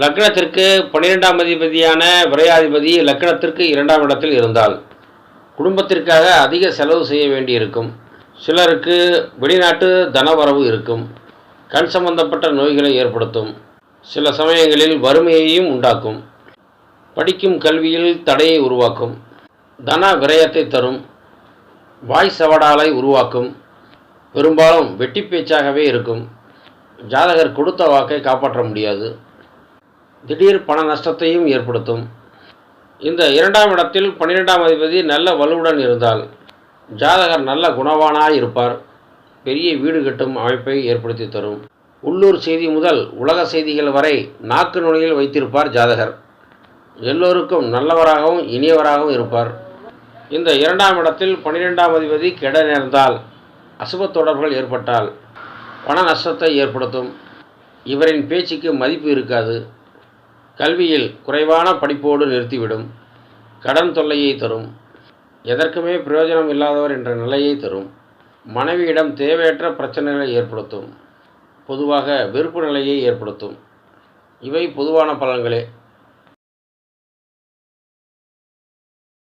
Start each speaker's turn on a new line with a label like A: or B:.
A: லக்னத்திற்கு பன்னிரெண்டாம் அதிபதியான விரையாதிபதி லக்னத்திற்கு இரண்டாம் இடத்தில் இருந்தால் குடும்பத்திற்காக அதிக செலவு செய்ய வேண்டியிருக்கும். சிலருக்கு வெளிநாட்டு தனவரவு இருக்கும். கண் சம்பந்தப்பட்ட நோய்களை ஏற்படுத்தும். சில சமயங்களில் வறுமையையும் உண்டாக்கும். படிக்கும் கல்வியில் தடையை உருவாக்கும். தன விரயத்தை தரும். வாய் சவடாலை உருவாக்கும். பெரும்பாலும் வெட்டி பேச்சாகவே இருக்கும். ஜாதகர் கொடுத்த வாக்கை காப்பாற்ற முடியாது. திடீர் பண நஷ்டத்தையும் ஏற்படுத்தும். இந்த இரண்டாம் இடத்தில் பன்னிரெண்டாம் அதிபதி நல்ல வலுவுடன் இருந்தால் ஜாதகர் நல்ல குணவானாய் இருப்பார். பெரிய வீடு கட்டும் அமைப்பை ஏற்படுத்தி தரும். உள்ளூர் செய்தி முதல் உலக செய்திகள் வரை நாக்கு நுழையில் வைத்திருப்பார் ஜாதகர். எல்லோருக்கும் நல்லவராகவும் இனியவராகவும் இருப்பார். இந்த இரண்டாம் இடத்தில் பன்னிரெண்டாம் அதிபதி கெட நேர்ந்தால் அசுப தொடர்புகள் ஏற்பட்டால் பண நஷ்டத்தை ஏற்படுத்தும். இவரின் பேச்சுக்கு மதிப்பு இருக்காது. கல்வியில் குறைவான படிப்போடு நிறுத்திவிடும். கடன் தொல்லையை தரும். எதற்குமே பிரயோஜனம் இல்லாதவர் என்ற நிலையை தரும். மனைவியிடம் தேவையற்ற பிரச்சனைகளை ஏற்படுத்தும். பொதுவாக வெறுப்பு நிலையை ஏற்படுத்தும். இவை பொதுவான பலன்களே.